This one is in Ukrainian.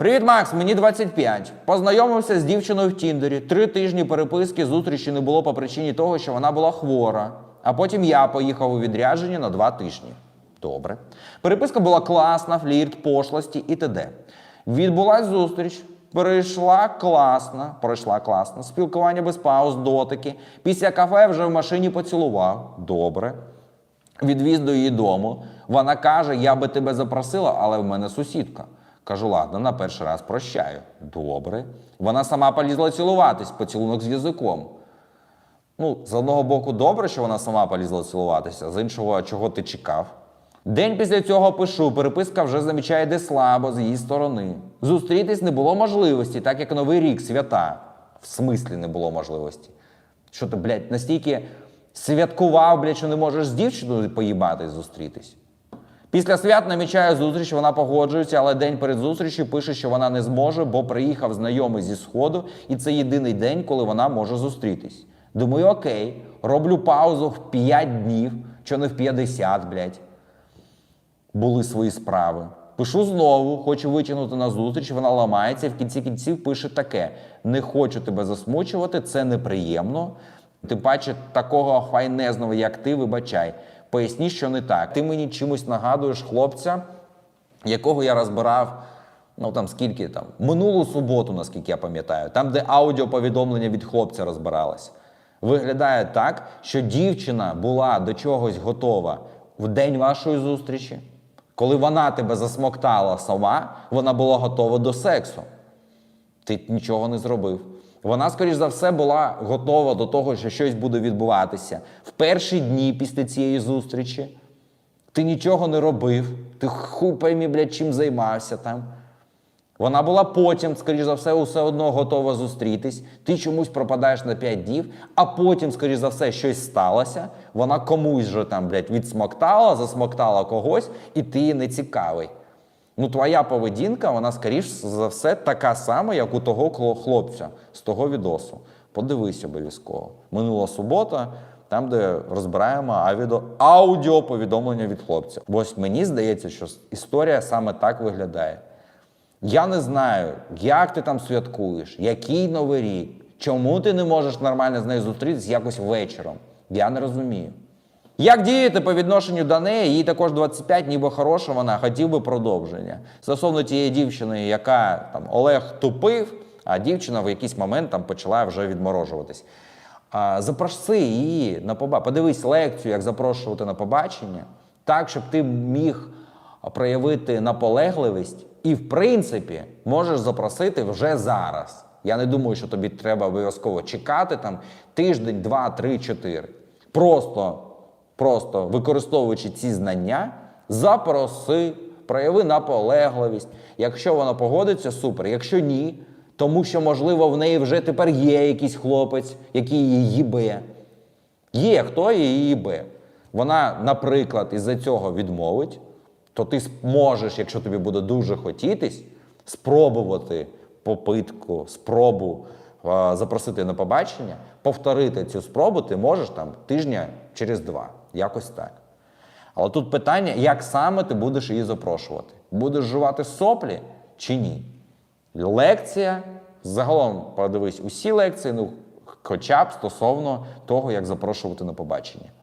Привіт, Макс, мені 25. Познайомився з дівчиною в Тіндері. Три тижні переписки зустрічі не було по причині того, що вона була хвора. А потім я поїхав у відрядження на два тижні. Добре. Переписка була класна, флірт, пошлості і т.д. Відбулась зустріч. Прийшла класна, пройшла класно. Спілкування без пауз, дотики. Після кафе вже в машині поцілував. Добре. Відвіз до її дому. Вона каже: Я би тебе запросила, але в мене сусідка. Кажу, ладно, на перший раз прощаю. Добре. Вона сама полізла цілуватись, поцілунок з язиком. Ну, з одного боку, добре, що вона сама полізла цілуватися, з іншого, чого ти чекав? День після цього пишу, переписка вже замічає, де слабо з її сторони. Зустрітись не було можливості, так як Новий рік, свята. В смислі не було можливості. Що ти, блядь, настільки святкував, блядь, що не можеш з дівчиною поїбатись зустрітись? Після свят намічає зустріч, вона погоджується, але день перед зустрічю пише, що вона не зможе, бо приїхав знайомий зі сходу, і це єдиний день, коли вона може зустрітись. Думаю, окей, роблю паузу в 5 днів, що не в 50, блядь. Були свої справи. Пишу знову, хочу витягнути на зустріч, вона ламається, в кінці кінців пише таке: не хочу тебе засмучувати, це неприємно. Тим паче такого файнезного, як ти, вибачай. Поясні, що не так. Ти мені чимось нагадуєш хлопця, якого я розбирав. Ну там скільки там минулу суботу, наскільки я пам'ятаю, там, де аудіоповідомлення від хлопця розбиралось. Виглядає так, що дівчина була до чогось готова в день вашої зустрічі. Коли вона тебе засмоктала сама, вона була готова до сексу. Ти нічого не зробив. Вона, скоріш за все, була готова до того, що щось буде відбуватися. В перші дні після цієї зустрічі ти нічого не робив, ти поймі, блядь, чим займався там. Вона була потім, скоріш за все, усе одно готова зустрітись. Ти чомусь пропадаєш на 5 днів, а потім, скоріш за все, щось сталося. Вона комусь же там, блядь, відсмоктала, засмоктала когось, і ти не цікавий. Ну, твоя поведінка, вона, скоріш за все, така сама, як у того хлопця з того відосу. Подивись обов'язково. Минула субота, там, де розбираємо авідо, аудіоповідомлення від хлопця. Бо Ось мені здається, що історія саме так виглядає. Я не знаю, як ти там святкуєш, який новий рік, чому ти не можеш нормально з нею зустрітись якось вечором. Я не розумію. Як діяти по відношенню до неї, їй також 25, ніби хороша вона, хотів би продовження. Стосовно тієї дівчини, яка там Олег тупив, а дівчина в якийсь момент там почала вже відморожуватись. А, запроси її на побачення. Подивись лекцію, як запрошувати на побачення, так, щоб ти міг проявити наполегливість, і, в принципі, можеш запросити вже зараз. Я не думаю, що тобі треба обов'язково чекати там тиждень, два, три, чотири. Просто, просто використовуючи ці знання, запроси, прояви наполегливість. Якщо вона погодиться, супер. Якщо ні, тому що, можливо, в неї вже тепер є якийсь хлопець, який її їбе. Є хто її їбе. Вона, наприклад, із-за цього відмовить, то ти можеш, якщо тобі буде дуже хотітись, спробувати попитку, спробу запросити на побачення, повторити цю спробу ти можеш там тижня через два. Якось так. Але тут питання, як саме ти будеш її запрошувати? Будеш жувати соплі чи ні? Лекція, загалом подивись, усі лекції, ну, хоча б стосовно того, як запрошувати на побачення.